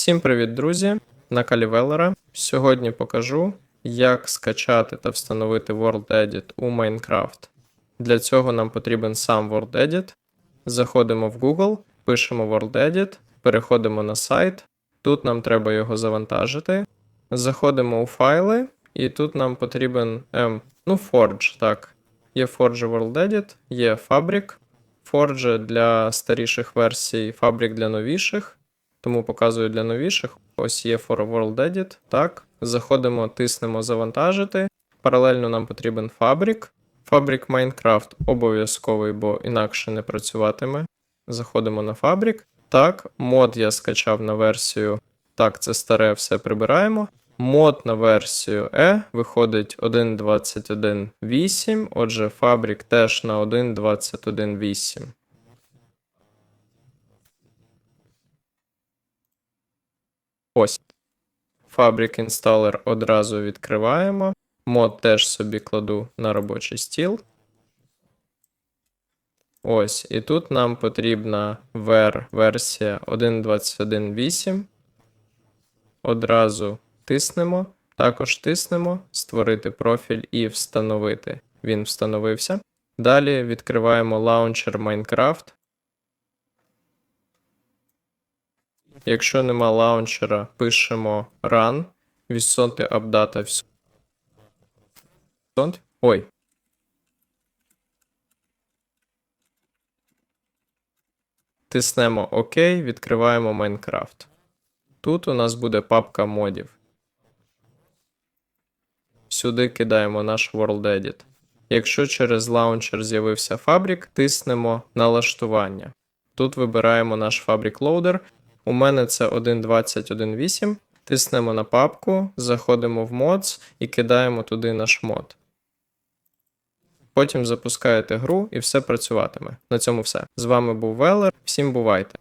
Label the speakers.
Speaker 1: Всім привіт, друзі! На калі Велера. Сьогодні покажу, як скачати та встановити WorldEdit у Minecraft. Для цього нам потрібен сам WorldEdit. Заходимо в Google, пишемо WorldEdit, переходимо на сайт. Тут нам треба його завантажити. Заходимо у файли, і тут нам потрібен ем, ну, Forge, так. Є Forge WorldEdit, є Fabric. Forge для старіших версій, Fabric для новіших. Тому показую для новіших. Ось є For World Edit. Так. Заходимо, тиснемо завантажити. Паралельно нам потрібен Fabric. Fabric Minecraft обов'язковий, бо інакше не працюватиме. Заходимо на Fabric. Так, мод я скачав на версію. Так, це старе, все прибираємо. Мод на версію E виходить 1.21.8, отже, Fabric теж на 1.21.8. Ось. Fabric Installer одразу відкриваємо. Мод теж собі кладу на робочий стіл. Ось, і тут нам потрібна ver версія 1.21.8. Одразу тиснемо. Також тиснемо Створити профіль і встановити. Він встановився. Далі відкриваємо лаунчер Minecraft. Якщо нема лаунчера, пишемо run, відсоти апдата всю. Ой. Тиснемо ОК, відкриваємо Minecraft. Тут у нас буде папка модів. Сюди кидаємо наш WorldEdit. Якщо через лаунчер з'явився фабрик, тиснемо налаштування. Тут вибираємо наш Fabric Loader. У мене це 1.20.1.8. Тиснемо на папку, заходимо в Mods і кидаємо туди наш мод. Потім запускаєте гру і все працюватиме. На цьому все. З вами був Велер. Всім бувайте!